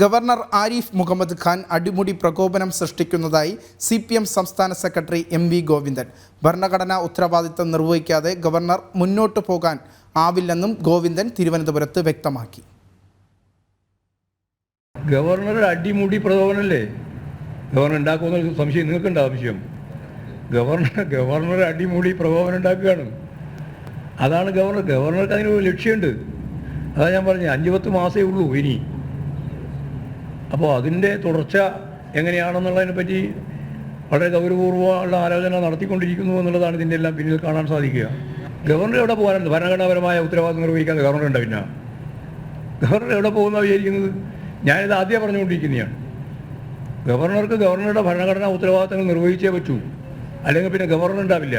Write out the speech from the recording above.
Governor Arif Muhammad Khan അടിമുടി പ്രകോപനം സൃഷ്ടിക്കുന്നതായി സി പി എം സംസ്ഥാന സെക്രട്ടറി എം വി ഗോവിന്ദൻ. ഭരണഘടനാ ഉത്തരവാദിത്തം നിർവഹിക്കാതെ ഗവർണർ മുന്നോട്ടു പോകാൻ ആവില്ലെന്നും ഗോവിന്ദൻ തിരുവനന്തപുരത്ത് വ്യക്തമാക്കി. ഗവർണർ അടിമുടി പ്രകോപനല്ലേ? ഗവർണർ ഉണ്ടാക്കുമെന്ന സംശയം നിങ്ങൾക്കുണ്ട് ആവശ്യം? ഗവർണർ ഗവർണർ അടിമുടി പ്രകോപനം ഉണ്ടാക്കുകയാണ്. അതാണ് ഗവർണർ ഗവർണർക്ക് അതിന് ഒരു ലക്ഷ്യമുണ്ട്. അതാ ഞാൻ പറഞ്ഞു അഞ്ച് പത്ത് മാസമേ ഉള്ളൂ ഇനി. അപ്പോൾ അതിന്റെ തുടർച്ച എങ്ങനെയാണെന്നുള്ളതിനെ പറ്റി വളരെ ഗൗരവപൂർവമുള്ള ആലോചന നടത്തിക്കൊണ്ടിരിക്കുന്നു എന്നുള്ളതാണ് ഇതിന്റെ എല്ലാം പിന്നിൽ കാണാൻ സാധിക്കുക. ഗവർണർ എവിടെ പോകാനുണ്ട് ഭരണഘടനാപരമായ ഉത്തരവാദിത്വം നിർവഹിക്കാൻ ഗവർണർ ഉണ്ട് പിന്നെ? ഗവർണർ എവിടെ പോകുന്ന വിചാരിക്കുന്നത്? ഞാനിത് ആദ്യം പറഞ്ഞുകൊണ്ടിരിക്കുന്നതാണ്. ഗവർണർക്ക് ഗവർണറുടെ ഭരണഘടനാ ഉത്തരവാദിത്തങ്ങൾ നിർവഹിച്ചേ പറ്റൂ. അല്ലെങ്കിൽ പിന്നെ ഗവർണർ ഉണ്ടാവില്ല.